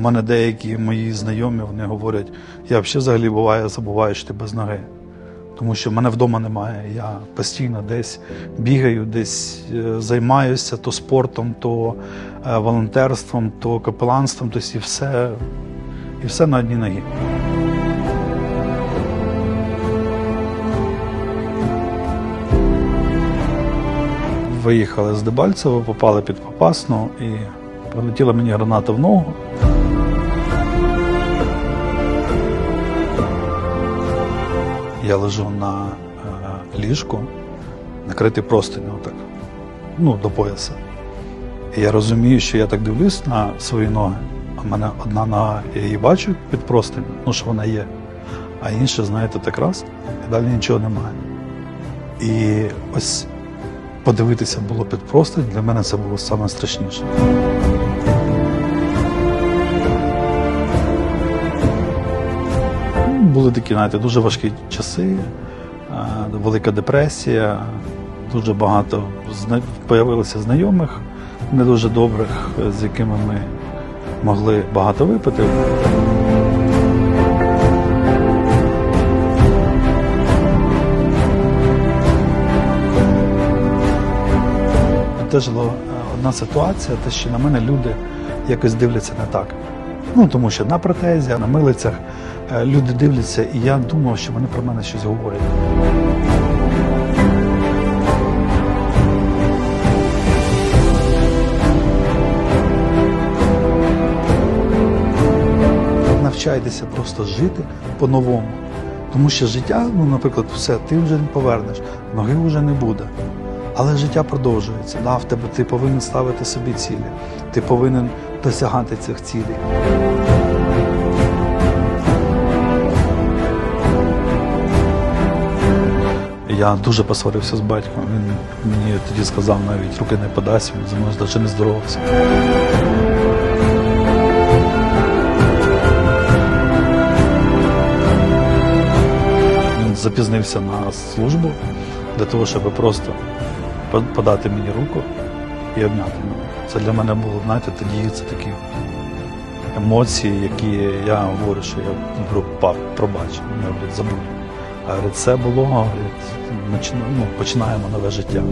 У мене деякі мої знайомі вони говорять, я взагалі буває, забуваю, що ти без ноги. Тому що мене вдома немає. Я постійно десь бігаю, десь е, займаюся то спортом, то е, волонтерством, то капеланством, то і все, і все на одній ногі. Виїхали з Дебальцево, попали під Попасну і прилетіла мені граната в ногу. Я лежу на е, ліжку, накритий простиню, отак, ну, до пояса. І я розумію, що я так дивлюсь на свої ноги, а в мене одна нога, я її бачу під простиню, ну що вона є, а інша, знаєте, так раз, і далі нічого немає. І ось подивитися було під простинь, для мене це було саме страшніше. Були такі, знаєте, дуже важкі часи, е, велика депресія, дуже багато зна... появилося знайомих не дуже добрих, з якими ми могли багато випити. Теж була е, одна ситуація, те, що на мене люди якось дивляться не так. Ну, тому що на протезі, на милицях е, люди дивляться, і я думав, що вони про мене щось говорять. Навчайтеся просто жити по-новому. Тому що життя, ну, наприклад, все, ти вже не повернеш, ноги вже не буде. Але життя продовжується. Да, в тебе ти повинен ставити собі цілі, ти повинен досягати цих цілей. Я дуже посварився з батьком. Він мені тоді сказав навіть руки не подасть, він зі мною навіть не здоровався. Він запізнився на службу для того, щоб просто подати мені руку і обняти мене. Це для мене було, знаєте, тоді це такі емоції, які я говорю, що я говорю, пап, пробач, мене говорить, забув. А говорить, це було, говорить, ну, починаємо нове життя.